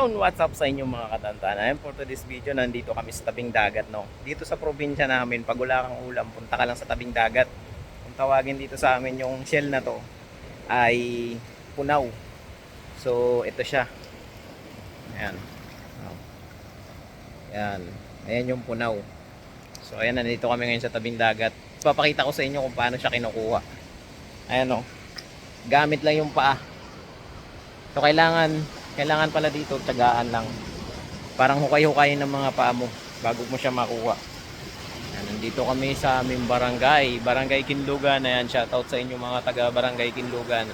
Yon, what's up sa inyo mga katantanan? For today's video, nandito kami sa tabing dagat, no? Dito sa probinsya namin, pag wala kang ulam, punta ka lang sa tabing dagat. Kung tawagin dito sa amin yung shell na to, ay punaw. So, ito siya. Ayan. Ayan. Ayan yung punaw. So, ayan, nandito kami ngayon sa tabing dagat. Papakita ko sa inyo kung paano siya kinukuha. Ayan, oh. Gamit lang yung paa. So, kailangan kailangan pala dito tagaan lang. Parang hukay-hukayin ng mga paa mo bago mo siya makuha. Yan, nandito kami sa aming barangay barangay Kinlugan. Ayan shoutout sa inyo mga taga barangay Kinlugan.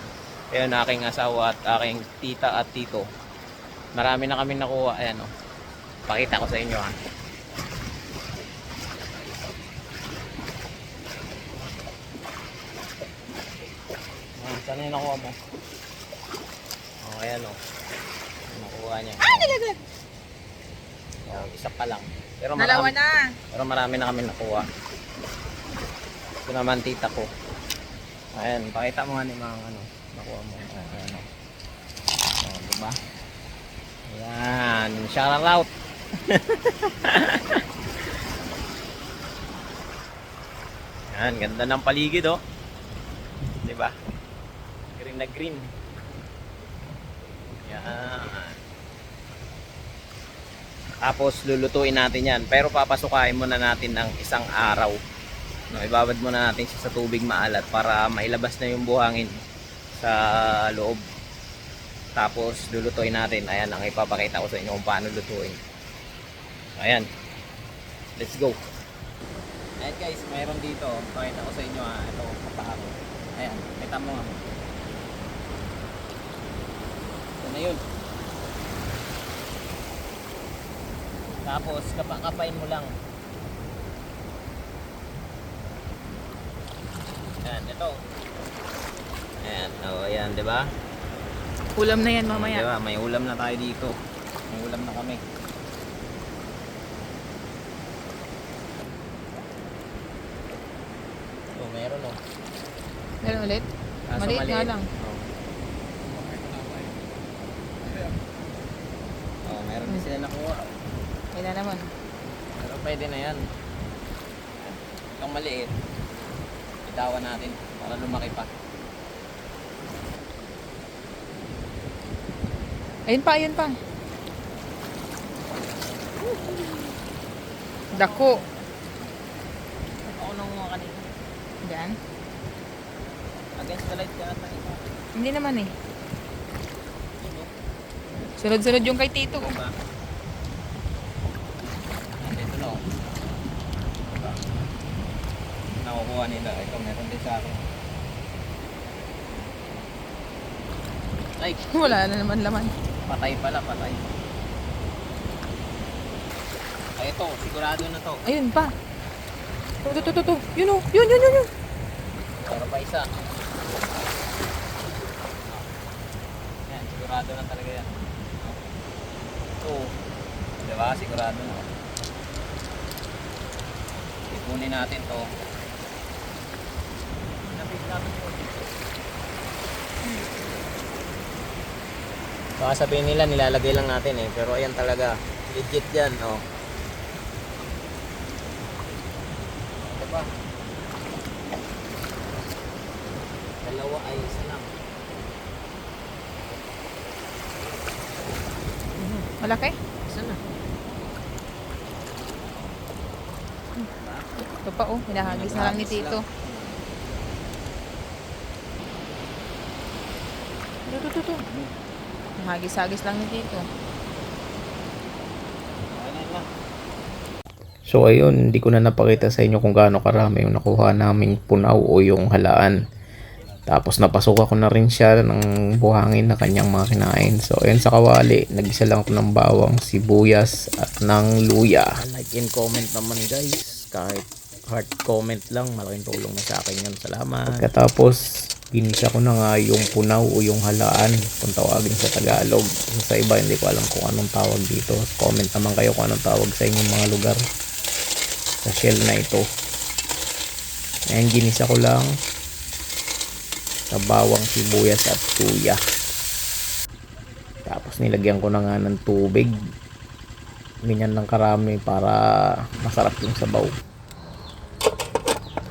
Ayan aking asawa at aking tita at tito. Marami na kami nakuha. Ayan o pakita ko sa inyo ha Ah, saan yung nakuha mo? Oh, ayan o. Nakuha niya. Ah, nagagad! Oh, isa pa lang. Pero Dalawa marami, na. pero marami na kami nakuha. Ito naman tita ko. Ayan, pakita mo nga ni mga ano. Nakuha mo. Ayan, ayan o. Oh, diba? Ayan, shout out. Ayan, ganda ng paligid oh. Diba? Green na green. Yan. Tapos lulutuin natin yan. Pero papasukain muna natin ng isang araw. No, ibabad muna natin siya sa tubig maalat para mailabas na yung buhangin sa loob. Tapos lulutuin natin. Ayan ang ipapakita ko sa inyo kung paano lutuin. Ayan. Let's go. Ayan guys, mayroon dito. Pakita ko sa inyo ha. Ito, kapaharo. Ayan, kita mo nga. Ito na yun. Tapos, kapakapain mo lang. Ayan, ito. Ayan, oh, ayan, di ba? Ulam na yan mamaya. ba? May ulam na tayo dito. May ulam na kami. Oh, meron oh. Meron ulit? Kaso Maliit nga lang. Oh. Oh, meron din sila nakuha. Kaya naman. Pero pwede na yan. Itong maliit, itawan natin para lumaki pa. Ayun pa, ayun pa. Dako. Ako nang mga kanina. Diyan. Against the light ka ata ito. Hindi naman eh. Sunod-sunod yung kay Tito. Diba? Ito na oh. Diba? Nakukuha nila. Ito meron din sa akin. Like, Wala na naman laman. patay pala, patay. Ay, ito, sigurado na to. Ayun pa. Ito, ito, ito, ito. Yun oh. Yun, yun, yun, yun. Pero pa isa. Yan, sigurado na talaga yan. Ito. Diba? Sigurado na. Ipunin natin to. Lapit, lapit po dito. Baka sabihin nila nilalagay lang natin eh. Pero ayan talaga. Legit yan. Oh. Diba? Dalawa ay isa lang. Malaki? Isa na. Ito pa oh. Hinahagis na lang ni Tito. Ito, ito, ito, ito. Hagis-hagis lang. Ayan lang. So ayun, hindi ko na napakita sa inyo kung gaano karami yung nakuha naming punaw o yung halaan. Tapos napasuka ko na rin siya ng buhangin na kanyang mga kinain. So ayun sa kawali, nagisa lang ako ng bawang, sibuyas at ng luya. Like and comment naman guys. Kahit heart comment lang, malaking tulong na sa akin yun. Salamat. Pagkatapos, ginisa ko na nga yung punaw o yung halaan kung tawagin sa Tagalog. So, sa iba, hindi ko alam kung anong tawag dito. Comment naman kayo kung anong tawag sa inyong mga lugar sa shell na ito. Ayan, ginisa ko lang sa bawang sibuyas at tuya. Tapos nilagyan ko na nga ng tubig. Ganyan ng karami para masarap yung sabaw.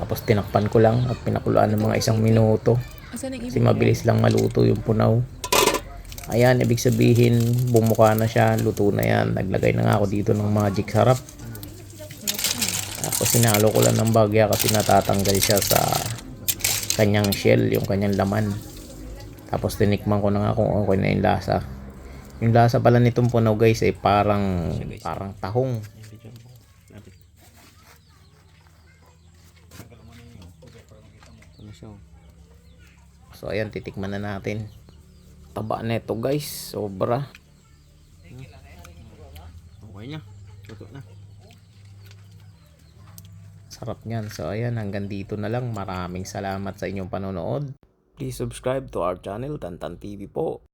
Tapos tinakpan ko lang at pinakuluan ng mga isang minuto. Kasi mabilis lang maluto yung punaw. Ayan, ibig sabihin, bumuka na siya, luto na yan. Naglagay na nga ako dito ng magic sarap. Tapos sinalo ko lang ng bagya kasi natatanggal siya sa kanyang shell, yung kanyang laman. Tapos tinikman ko na nga kung okay na yung lasa. Yung lasa pala nitong punaw guys ay parang parang tahong. So ayan, titikman na natin. Taba neto guys, sobra. Okay na. Luto na. Sarap niyan. So ayan, hanggang dito na lang. Maraming salamat sa inyong panonood. Please subscribe to our channel, Tantan TV po.